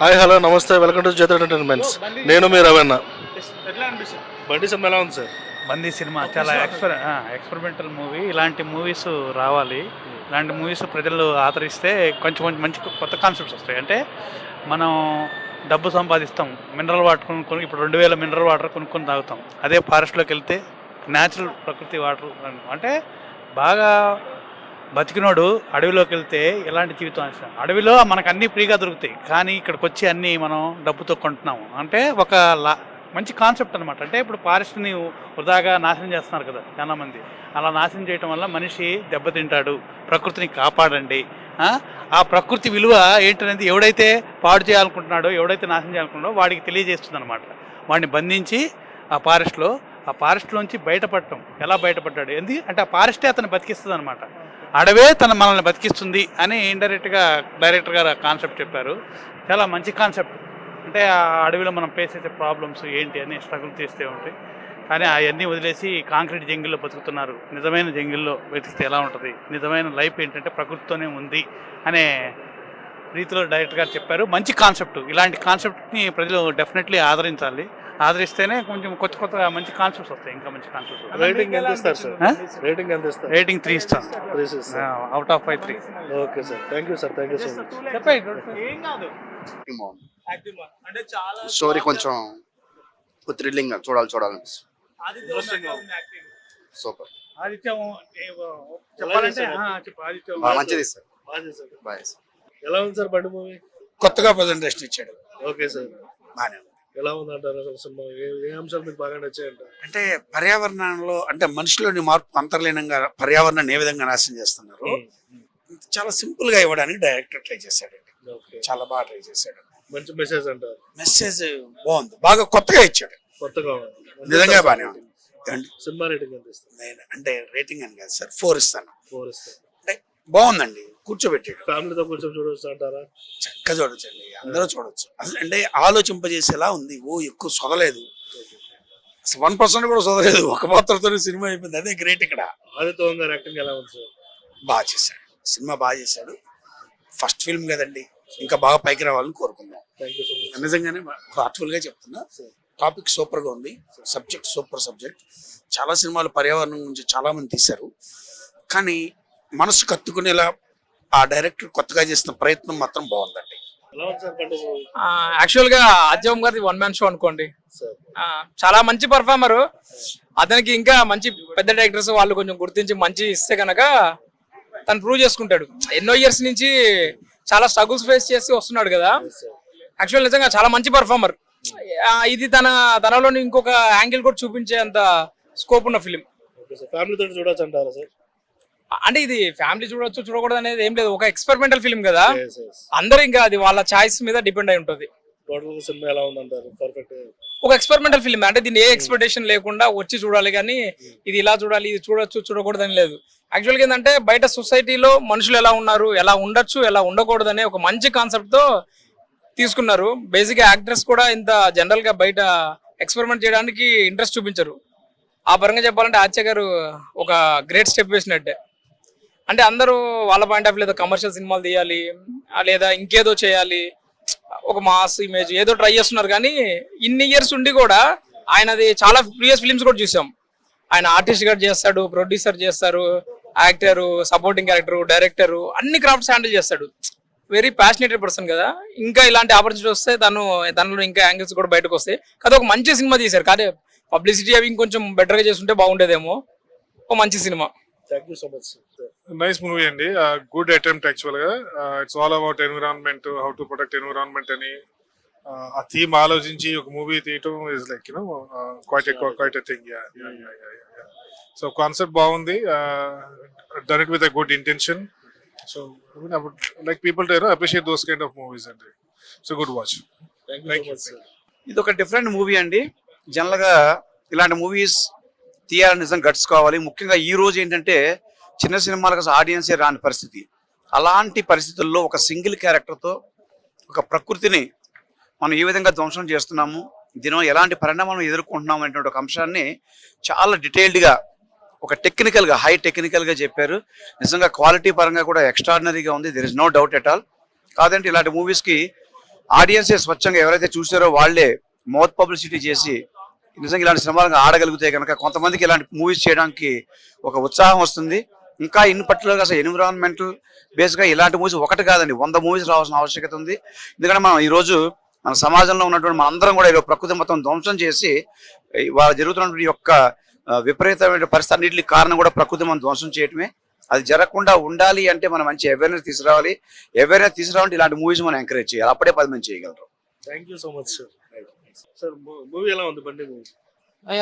Hi hello నమస్తే welcome to Jyothi entertainments. నేను మీ రవణ. బండి సినిమా ఎలా ఉంది సార్? బందీ సినిమా చాలా ఎక్స్పెర్ ఎక్స్పెరిమెంటల్ మూవీ. ఇలాంటి మూవీస్ రావాలి. ఇలాంటి మూవీస్ ప్రజలు ఆదరిస్తే కొంచెం కొంచెం మంచి కొత్త కాన్సెప్ట్స్ వస్తాయి. అంటే మనం డబ్బు సంపాదిస్తాం మినరల్ వాటర్ కొనుక్కొని ఇప్పుడు రెండు వేల మినరల్ వాటర్ కొనుక్కొని తాగుతాం. అదే ఫారెస్ట్లోకి వెళ్తే న్యాచురల్ ప్రకృతి వాటర్ అంటే బాగా బతికినోడు అడవిలోకి వెళ్తే ఎలాంటి జీవితం ఆశ అడవిలో మనకు అన్నీ ఫ్రీగా దొరుకుతాయి. కానీ ఇక్కడికి వచ్చి అన్నీ మనం డబ్బుతో కొంటున్నాము. అంటే ఒక లా మంచి కాన్సెప్ట్ అనమాట అంటే ఇప్పుడు ఫారెస్ట్ని వృధాగా నాశనం చేస్తున్నారు కదా చాలామంది. అలా నాశనం చేయటం వల్ల మనిషి దెబ్బతింటాడు. ప్రకృతిని కాపాడండి. ఆ? ఆ ప్రకృతి విలువ ఏంటనేది ఎవడైతే పాడు చేయాలనుకుంటున్నాడో ఎవడైతే నాశనం చేయాలనుకుంటున్నాడో వాడికి తెలియజేస్తుంది అనమాట వాడిని బంధించి ఆ ఫారెస్ట్లో ఆ ఫారెస్ట్లోంచి బయటపడటం. ఎలా బయటపడ్డాడు? ఎందు అంటే ఆ ఫారెస్టే అతను బతికిస్తుంది అనమాట అడవే తన మనల్ని బతికిస్తుంది అని ఇండైరెక్ట్గా డైరెక్టర్ గారు కాన్సెప్ట్ చెప్పారు. చాలా మంచి కాన్సెప్ట్ అంటే ఆ అడవిలో మనం ఫేస్ చేసే ప్రాబ్లమ్స్ ఏంటి అని స్ట్రగుల్ చేస్తూ ఉంటాయి. కానీ అవన్నీ వదిలేసి కాంక్రీట్ జంగిల్లో బతుకుతున్నారు. నిజమైన జంగిల్లో వెతికితే ఎలా ఉంటుంది? నిజమైన లైఫ్ ఏంటంటే ప్రకృతితోనే ఉంది అనే రీతిలో డైరెక్టర్ గారు చెప్పారు. మంచి కాన్సెప్ట్ ఇలాంటి కాన్సెప్ట్ని ప్రజలు డెఫినెట్లీ ఆదరించాలి. ఆదరిస్తేనే కొంచెం కొత్త కొత్త మంచి కాన్సెప్ట్స్ వస్తాయి ఇంకా మంచి కాన్సెప్ట్స్ రేటింగ్ ఎంత ఇస్తారు సార్? రేటింగ్ ఎంత ఇస్తారు? రేటింగ్ త్రీ ఇస్తాను three six out of five three okay sir thank you sir thank you so much ఏం కాదు. అంటే చాలా స్టోరీ కొంచెం థ్రిల్లింగ్ చూడాలి చూడాలనిపిస్తుంది సూపర్. ఆదిత్యం చెప్పాలంటే మంచిది సార్. బాయ్ సార్ ఎలా ఉంది సార్ బండి మూవీ? కొత్తగా ప్రజెంటేషన్ ఇచ్చాడు. ఓకే సార్ బాగానే ఎలా ఉంది అంటారు అసలు సినిమా? ఏ- ఏ అంశాలు మీకు బాగా నచ్చాయంటారు అంటే పర్యావరణంలో అంటే మనిషిలోని మార్పు అంతర్లీనంగా పర్యావరణాన్ని ఏ విధంగా నాశనం చేస్తున్నారు? చాలా సింపుల్గా ఇవ్వడానికి డైరెక్టర్ ట్రై చేశాడు చాలా బాగా ట్రై చేశాడు. మంచి మెసేజ్ అంటారు. మెసేజ్ బాగుంది. బాగా కొత్తగా ఇచ్చాడు. కొత్తగా. నిజంగా బాగానే ఉంది? సినిమా రేటింగ్ ఎంత అంటే రేటింగ్ అని కాదు సార్ ఫోర్ ఇస్తాను. ఫోర్ ఇస్తారు. అంటే బాగుందండి. కూర్చోబెట్టాడు. ఫ్యామిలీతో కొంచెం చూడొచ్చు అంటారా? చక్కగా చూడొచ్చండి అందరూ చూడొచ్చు. అసలు అంటే ఆలోచింపజేసేలా ఉంది. ఓ ఎక్కువ సొదలేదు. వన్ పర్సెంట్ కూడా సొదలేదు. ఒక పాత్రతో సినిమా అయిపోయింది. అదే గ్రేట్ ఇక్కడ. ఆదిత్య గారు యాక్టింగ్ ఎలా ఉంది బాగా చేశాడు. సినిమా బాగా చేశాడు. ఫస్ట్ ఫిల్మ్ కదండి. ఇంకా బాగా పైకి రావాలని కోరుకుందాం. నిజంగానే హార్ట్ఫుల్గా చెప్తున్నా. టాపిక్ సూపర్గా ఉంది. సబ్జెక్ట్ సూపర్ సబ్జెక్ట్ చాలా సినిమాలు పర్యావరణం గురించి చాలా మంది తీశారు. కానీ మనసు కత్తుకునేలా ఆ డైరెక్టర్ కొత్తగా చేసిన ప్రయత్నం మాత్రం బాగుందండి. యాక్చువల్గా ఆద్యం గారిది వన్ మ్యాన్ షో అనుకోండి. సార్ ఆ, చాలా మంచి పర్ఫార్మర్ అతనికి ఇంకా మంచి పెద్ద డైరెక్టర్స్ వాళ్ళు కొంచెం గుర్తించి మంచి ఇస్తే కనుక తను ప్రూవ్ చేసుకుంటాడు. ఎన్నో ఇయర్స్ నుంచి చాలా స్ట్రగుల్స్ ఫేస్ చేసి వస్తున్నాడు కదా. యాక్చువల్ నిజంగా చాలా మంచి పర్ఫార్మర్ ఇది తన తనలోని ఇంకొక యాంగిల్ కూడా చూపించే అంత స్కోప్ ఉన్న ఫిలిం ఓకే సార్ ఫ్యామిలీతో చూడొచ్చు అంటారా సార్ అంటే ఇది ఫ్యామిలీ చూడొచ్చు చూడకూడదు అనేది ఏం లేదు. ఒక ఎక్స్పెరిమెంటల్ ఫిలిం కదా. అందరూ ఇంకా అది వాళ్ళ చాయిస్ మీద డిపెండ్ అయి ఉంటుంది. టోటల్ సినిమా ఎలా ఉంది అంటారు పర్ఫెక్ట్ ఒక ఎక్స్పెరిమెంటల్ ఫిల్మ్ అంటే దీన్ని ఏ ఎక్స్పెక్టేషన్ లేకుండా వచ్చి చూడాలి కానీ ఇది ఇలా చూడాలి ఇది చూడొచ్చు చూడకూడదు అని లేదు యాక్చువల్గా ఏంటంటే బయట సొసైటీలో మనుషులు ఎలా ఉన్నారు ఎలా ఉండొచ్చు ఎలా ఉండకూడదు అనే ఒక మంచి కాన్సెప్ట్తో తీసుకున్నారు. బేసిక్ యాక్టర్స్ కూడా ఇంత జనరల్గా బయట ఎక్స్పెరిమెంట్ చేయడానికి ఇంట్రెస్ట్ చూపించరు. ఆ పరంగా చెప్పాలంటే ఆచార్య గారు ఒక గ్రేట్ స్టెప్ వేసినట్టే. అంటే అందరూ వాళ్ళ పాయింట్ ఆఫ్ లేదా కమర్షియల్ సినిమాలు తీయాలి లేదా ఇంకేదో చేయాలి ఒక మాస్ ఇమేజ్ ఏదో ట్రై చేస్తున్నారు. కానీ ఇన్ని ఇయర్స్ ఉండి కూడా ఆయనది చాలా ప్రీవియస్ ఫిలిమ్స్ కూడా చూసాం. ఆయన ఆర్టిస్ట్గా చేస్తాడు ప్రొడ్యూసర్ చేస్తారు యాక్టర్ సపోర్టింగ్ క్యారెక్టర్ డైరెక్టర్ అన్ని క్రాఫ్ట్స్ హ్యాండిల్ చేస్తాడు. వెరీ ప్యాషనేటెడ్ పర్సన్ కదా. ఇంకా ఇలాంటి ఆపర్చునిటీ వస్తే తను తనలో ఇంకా యాంగిల్స్ కూడా బయటకు వస్తాయి. కదా ఒక మంచి సినిమా తీశారు. కానీ పబ్లిసిటీ అవి ఇంకొంచెం బెటర్గా చేస్తుంటే బాగుండేదేమో. ఒక మంచి cinema. Thank you so much nice movie అండి. గుడ్ అటెంప్ట్ యాక్చువల్గా. It's all about environment how to protect environment అని. ఆ థీమ్ ఆలోచించి ఒక మూవీ తీయటం is like you know quite quite thing so concept బాగుంది. Done it with a good intention so like people to appreciate those kind of movies అండి so good watch ఇది ఒక different movie అండి. జనరల్గా ఇలాంటి మూవీస్ తీయాలని నిజం గడుచుకోవాలి. ముఖ్యంగా ఈ రోజు ఏంటంటే చిన్న సినిమాలకు ఆడియన్సే రాని పరిస్థితి. అలాంటి పరిస్థితుల్లో ఒక సింగిల్ క్యారెక్టర్తో ఒక ప్రకృతిని మనం ఏ విధంగా ధ్వంసం చేస్తున్నాము దీనిలో ఎలాంటి పరిణామాలను ఎదుర్కొంటున్నాము అనేటువంటి ఒక అంశాన్ని చాలా డీటెయిల్డ్గా ఒక టెక్నికల్గా హై టెక్నికల్గా చెప్పారు. నిజంగా క్వాలిటీ పరంగా కూడా ఎక్స్ట్రాడినరీగా ఉంది. There is no doubt at all కాదంటే ఇలాంటి మూవీస్కి ఆడియన్సే స్వచ్ఛంగా ఎవరైతే చూసారో వాళ్ళే మౌత్ పబ్లిసిటీ చేసి నిజంగా ఇలాంటి సినిమాలు ఆడగలిగితే కనుక కొంతమందికి ఇలాంటి మూవీస్ చేయడానికి ఒక ఉత్సాహం వస్తుంది. ఇంకా ఇన్ పర్టికులర్గా అసలు ఎన్విరాన్మెంటల్ బేస్గా ఇలాంటి మూవీస్ ఒకటి కాదండి. వంద మూవీస్ రావాల్సిన ఆవశ్యకత ఉంది. ఎందుకంటే మనం ఈరోజు మన సమాజంలో ఉన్నటువంటి మనందరం కూడా ఈరోజు ప్రకృతి మొత్తం ధ్వంసం చేసి వాళ్ళ జరుగుతున్నటువంటి యొక్క విపరీతమైన పరిస్థితి అన్నింటికి కారణం కూడా ప్రకృతి మనం ధ్వంసం చేయటమే. అది జరగకుండా ఉండాలి అంటే మనం మంచి అవేర్నెస్ తీసుకురావాలి. అవేర్నెస్ తీసుకురావాలంటే ఇలాంటి మూవీస్ మనం ఎంకరేజ్ చేయాలి. అప్పుడే పది మంది చేయగలరు. Thank you so much sir sir movie ఎలా ఉంది? Bandi movie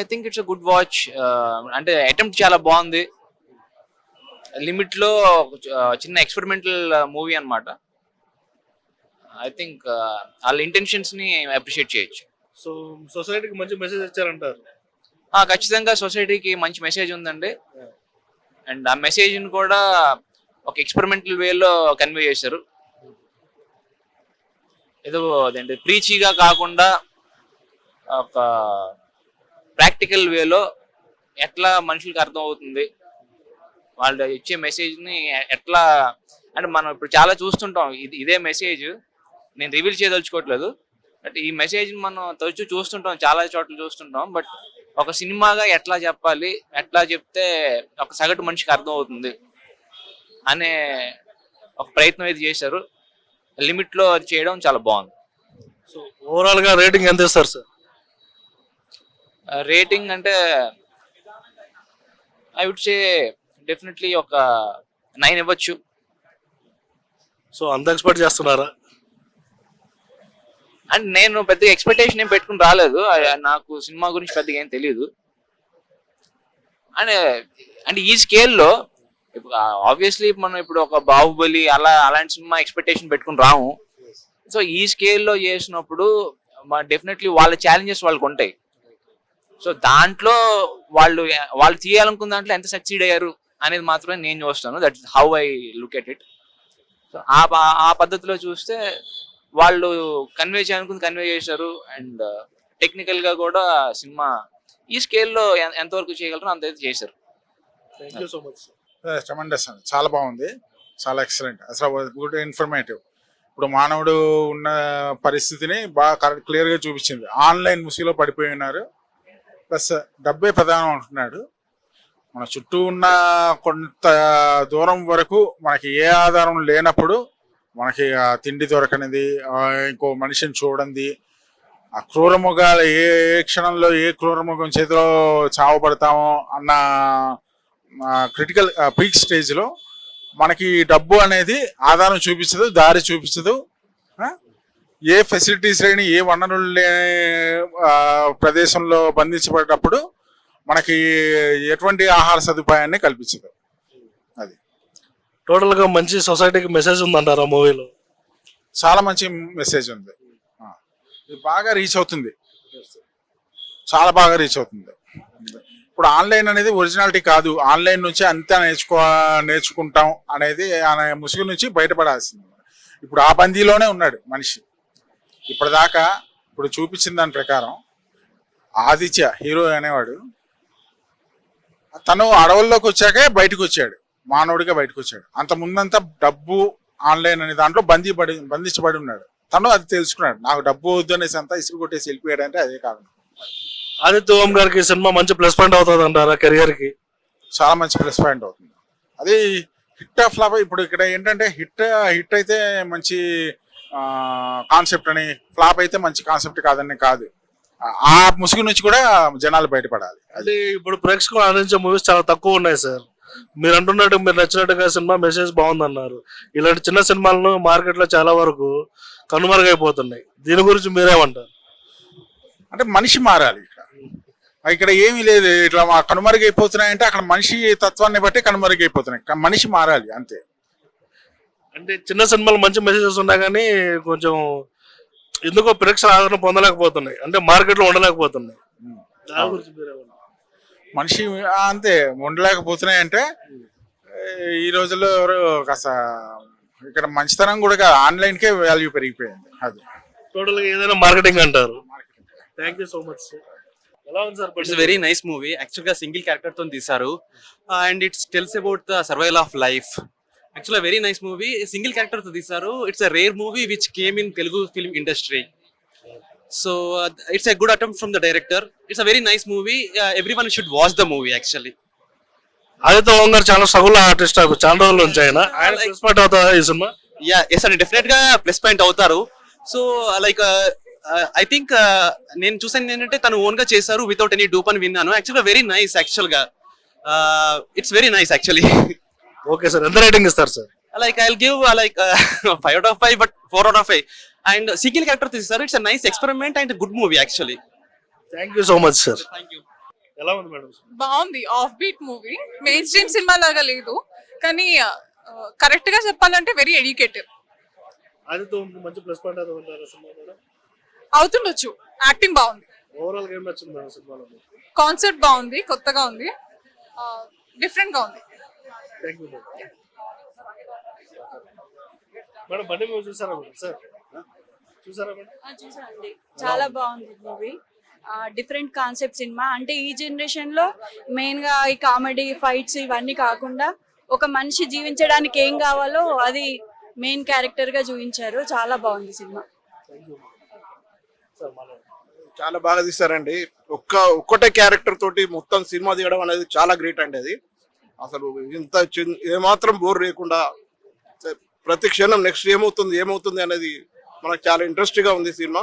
I think it's good watch అంటే అటెంప్ట్ చాలా బాగుంది. లిమిట్లో uh, చిన్న ఎక్స్పెరిమెంటల్ మూవీ అన్నమాట. ఐ థింక్ వాళ్ళ ఇంటెన్షన్స్ని అప్రిషియేట్ చేయొచ్చు. సో సొసైటీకి మంచి మెసేజ్ ఇచ్చారంటారు. ఆ, ఖచ్చితంగా సొసైటీకి మంచి మెసేజ్ ఉందండి. అండ్ ఆ మెసేజ్ని కూడా ఒక ఎక్స్పెరిమెంటల్ వేలో కన్వే చేశారు. ఏదో అదేంటి ప్రీచీగా కాకుండా ఒక ప్రాక్టికల్ వేలో ఎట్లా మనుషులకు అర్థం అవుతుంది వాళ్ళు ఇచ్చే మెసేజ్ని ఎట్లా అంటే మనం ఇప్పుడు చాలా చూస్తుంటాం ఇది ఇదే మెసేజ్ నేను రివీల్ చేయదలుచుకోవట్లేదు. బట్ ఈ మెసేజ్ మనం తరచూ చూస్తుంటాం చాలా చోట్ల చూస్తుంటాం బట్ ఒక సినిమాగా ఎట్లా చెప్పాలి ఎట్లా చెప్తే ఒక సగటు మనిషికి అర్థం అవుతుంది అనే ఒక ప్రయత్నం అయితే చేశారు. లిమిట్లో అది చేయడం చాలా బాగుంది. సో ఓవరాల్గా రేటింగ్ ఎంత ఇస్తారు సార్ రేటింగ్ అంటే ఐ వుడ్ సే డెఫినెట్లీ ఒక నైన్ ఇవ్వచ్చు. సో అంత ఎక్స్పెక్ట్ చేస్తున్నారా? అండ్ నేను పెద్దగా ఎక్స్పెక్టేషన్ ఏం పెట్టుకుని రాలేదు. నాకు సినిమా గురించి పెద్దగా ఏం తెలియదు అండ్ అంటే ఈ స్కేల్లో ఇప్పుడు ఆబ్వియస్లీ మనం ఇప్పుడు ఒక బాహుబలి అలా అలాంటి సినిమా ఎక్స్పెక్టేషన్ పెట్టుకుని రాము. సో ఈ స్కేల్లో చేసినప్పుడు డెఫినెట్లీ వాళ్ళ ఛాలెంజెస్ వాళ్ళకు ఉంటాయి. సో దాంట్లో వాళ్ళు వాళ్ళు తీయాలనుకున్న దాంట్లో ఎంత సక్సీడ్ అయ్యారు? అనేది మాత్రమే నేను చూస్తాను. That how I look at it so ఆ ఆ పద్ధతిలో చూస్తే వాళ్ళు కన్వే చేయాలనుకుని కన్వే చేశారు. అండ్ టెక్నికల్ uh, గా కూడా సినిమా ఈ స్కేల్లో ఎంతవరకు చేయగలరో అంతైతే చేశారు. Thank you so much tremendous అండి చాలా బాగుంది. చాలా ఎక్సలెంట్ అసలు గుడ్ ఇన్ఫర్మేటివ్ ఇప్పుడు మానవుడు ఉన్న పరిస్థితిని బాగా క్లియర్గా చూపించింది. ఆన్లైన్ ముసిలో పడిపోయి ఉన్నారు. ప్లస్ డబ్బే ప్రధానం అంటున్నాడు. మన చుట్టూ ఉన్న కొంత దూరం వరకు మనకి ఏ ఆధారం లేనప్పుడు మనకి ఆ తిండి దొరకనిది ఇంకో మనిషిని చూడండి ఆ క్రూరముగాలు ఏ ఏ క్షణంలో ఏ క్రూరముఖం చేతిలో చావబడతామో అన్న క్రిటికల్ పీక్ స్టేజ్లో మనకి డబ్బు అనేది ఆధారం చూపించదు దారి చూపించదు ఏ ఫెసిలిటీస్ లేని ఏ వనరులు లేని ప్రదేశంలో బంధించబడేటప్పుడు మనకి ఎటువంటి ఆహార సదుపాయాన్ని కల్పించదు. అది. టోటల్గా మంచి సొసైటీకి మెసేజ్ ఉందంటారా మూవీలో? చాలా మంచి మెసేజ్ ఉంది. ఆ. ఇది బాగా రీచ్ అవుతుంది. చాలా బాగా రీచ్ అవుతుంది. ఇప్పుడు ఆన్లైన్ అనేది ఒరిజినాలిటీ కాదు. ఆన్లైన్ నుంచి అంతా నేర్చుకో నేర్చుకుంటాం అనేది ఆయన ముసుగు నుంచి బయటపడాల్సింది. ఇప్పుడు ఆ బందీలోనే ఉన్నాడు మనిషి. ఇప్పటిదాకా ఇప్పుడు చూపించిన దాని ప్రకారం ఆదిత్య హీరో అనేవాడు తను అడవుల్లోకి వచ్చాకే బయటకు వచ్చాడు. మానవుడిగా బయటకు వచ్చాడు. అంత ముందంతా డబ్బు ఆన్లైన్ అనే దాంట్లో బందీ పడి బంధించబడి ఉన్నాడు. తను అది తెలుసుకున్నాడు. నాకు డబ్బు వద్దు అనేసి అంతా ఇసురు కొట్టేసి వెళ్ళిపోయాడు అంటే అదే కారణం. ఆదిత్య ఓం గారికి సినిమా మంచి ప్లస్ పాయింట్ అవుతుంది అంటారా కెరియర్కి చాలా మంచి ప్లస్ పాయింట్ అవుతుంది. అది హిట్ ఆఫ్ ఫ్లాప్ ఇప్పుడు ఇక్కడ ఏంటంటే హిట్ హిట్ అయితే మంచి కాన్సెప్ట్ అని ఫ్లాప్ అయితే మంచి కాన్సెప్ట్ కాదని కాదు. ఆ- ముసుగు నుంచి కూడా జనాలు బయటపడాలి. అది అంటే ఇప్పుడు ప్రేక్షకులు అందించే మూవీస్ చాలా తక్కువ ఉన్నాయి సార్ మీరు అంటున్నట్టు మీరు నచ్చినట్టుగా సినిమా మెసేజ్ బాగుందన్నారు. ఇలాంటి చిన్న సినిమాలను మార్కెట్లో చాలా వరకు కనుమరుగైపోతున్నాయి. దీని గురించి మీరేమంటారు? అంటే మనిషి మారాలి ఇక్కడ. ఇక్కడ ఏమీ లేదు. ఇట్లా కనుమరుగైపోతున్నాయంటే అక్కడ మనిషి తత్వాన్ని బట్టి కనుమరుగైపోతున్నాయి. మనిషి మారాలి అంతే. అంటే చిన్న సినిమాలు మంచి మెసేజెస్ ఉన్నా కానీ కొంచెం ఎందుకో ప్రేక్షకుల ఆదరణ పొందలేకపోతున్నాయి. అంటే మార్కెట్లో ఉండలేకపోతున్నాయి. దాని గురించి మీరేమంటారు మనిషి అంతే ఉండలేకపోతున్నాయి అంటే ఈ రోజుల్లో ఎవరు కాస్త ఇక్కడ మంచితనం కూడా కాదు ఆన్లైన్కే వాల్యూ పెరిగిపోయింది అది. టోటల్గా ఏదైనా మార్కెటింగ్ అంటారు. థ్యాంక్ యూ సో మచ్ ఎలా ఉంది sir it's very nice movie యాక్చువల్గా సింగిల్ క్యారెక్టర్తో తీశారు. And it's tells about the survival of life actual very nice movie single క్యారెక్టర్తో తీశారు it's a rare movie which came in Telugu film industry so it's a good attempt from the director it's a very nice movie every one should watch the movie actually Aditya Om గారు చాలా struggle artist చాలా రోజుల నుంచి ఆయన. ఆయన plus point అవుతుందా ఈ సినిమా? యా ఎస్ అండి డెఫినెట్గా ప్లస్ పాయింట్ అవుతారు. సో లైక్ ఐ థింక్ నేను చూసాను ఏంటంటే తను ఓన్గా చేశారు వితౌట్ ఎనీ డూప్ అని విన్నాను. యాక్చువల్గా వెరీ నైస్ యాక్చువల్గా. It's very nice actually okay sir ఎంత రేటింగ్ ఇస్తారు sir like I'll give uh, like uh, five out of five, but four out of five. And single character తీస్తారు it's a nice experiment and a good movie actually. Thank you so much sir Thank you. ఎలా ఉంది madam బాగుంది. Off beat movie main stream సినిమా లాగా లేదు. కానీ కరెక్ట్గా చెప్పాలంటే వెరీ ఎడ్యుకేటివ్ మంచి ప్లస్ పాయింట్ అవుతుండొచ్చు. యాక్టింగ్ బాగుంది. ఓవరాల్గా ఏం నచ్చింది మేడం సినిమాలో కాన్సెప్ట్ బాగుంది కొత్తగా ఉంది. డిఫరెంట్గా ఉంది. Thank you madam Bandi movie చూసారా మేడం సార్ చూసారా మేడం చూసానండి. చాలా బాగుంది మూవీ. డిఫరెంట్ కాన్సెప్ట్ సినిమా అంటే ఈ జనరేషన్లో మెయిన్గా ఈ కామెడీ ఫైట్స్ ఇవన్నీ కాకుండా ఒక మనిషి జీవించడానికి ఏం కావాలో అది మెయిన్ క్యారెక్టర్గా చూపించారు. చాలా బాగుంది సినిమా చాలా బాగా తీశారండి ఒక్క ఒక్కటే క్యారెక్టర్ తోటి మొత్తం సినిమా తీయడం అనేది చాలా గ్రేట్ అండి అది. అసలు ఇంత ఏమాత్రం బోర్ లేకుండా ప్రతి క్షణం నెక్స్ట్ ఏమవుతుంది ఏమవుతుంది అనేది మనకు చాలా ఇంట్రెస్ట్గా ఉంది సినిమా.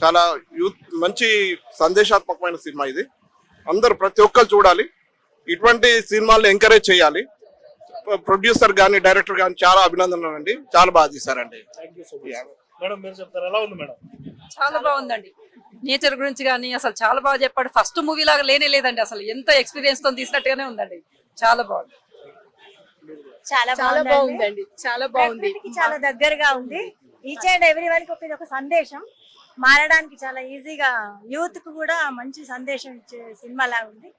చాలా యూత్ మంచి సందేశాత్మకమైన సినిమా ఇది. అందరూ ప్రతి ఒక్కరు చూడాలి. ఇటువంటి సినిమాలను ఎంకరేజ్ చేయాలి. ప్రొడ్యూసర్ కానీ డైరెక్టర్ కానీ చాలా అభినందనలు అండి చాలా బాగా తీశారండి. Thank you so much madam మీరు చెప్తారు. ఎలా ఉంది మేడం చాలా బాగుందండి. నేచర్ గురించి కానీ అసలు చాలా బాగా చెప్పాడు. ఫస్ట్ మూవీ లాగా లేనే లేదండి అసలు. ఎంత ఎక్స్పీరియన్స్తో తీసినట్టుగానే ఉందండి. చాలా బాగుంది. చాలా చాలా బాగుందండి. చాలా బాగుంది. చాలా దగ్గరగా ఉంది. ఈచ్ అండ్ ఎవ్రీ వన్ ఒక ఇది ఒక సందేశం. మారడానికి చాలా ఈజీగా యూత్కు కూడా మంచి సందేశం ఇచ్చే సినిమా లాగా ఉంది.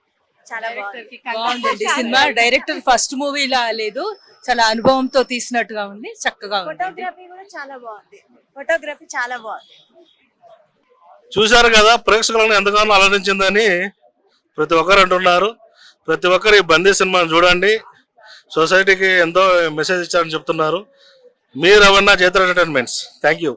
చాలా బాగుంది. సినిమా డైరెక్టర్ ఫస్ట్ మూవీ లా లేదు. చాలా అనుభవంతో తీసినట్టుగా ఉంది. చక్కగా ఉంది. ఫోటోగ్రఫీ కూడా చాలా బాగుంది. ఫోటోగ్రఫీ చాలా బాగుంది. చూశారు కదా ప్రేక్షకులను ఎంతగానో అలరించిందని ప్రతి ఒక్కరు అంటున్నారు. ప్రతి ఒక్కరు ఈ బందీ సినిమాను చూడండి. సొసైటీకి ఎంతో మెసేజ్ ఇచ్చారని చెప్తున్నారు. మీరు అవన్నా చేతుల ఎంటర్టైన్మెంట్స్. Thank you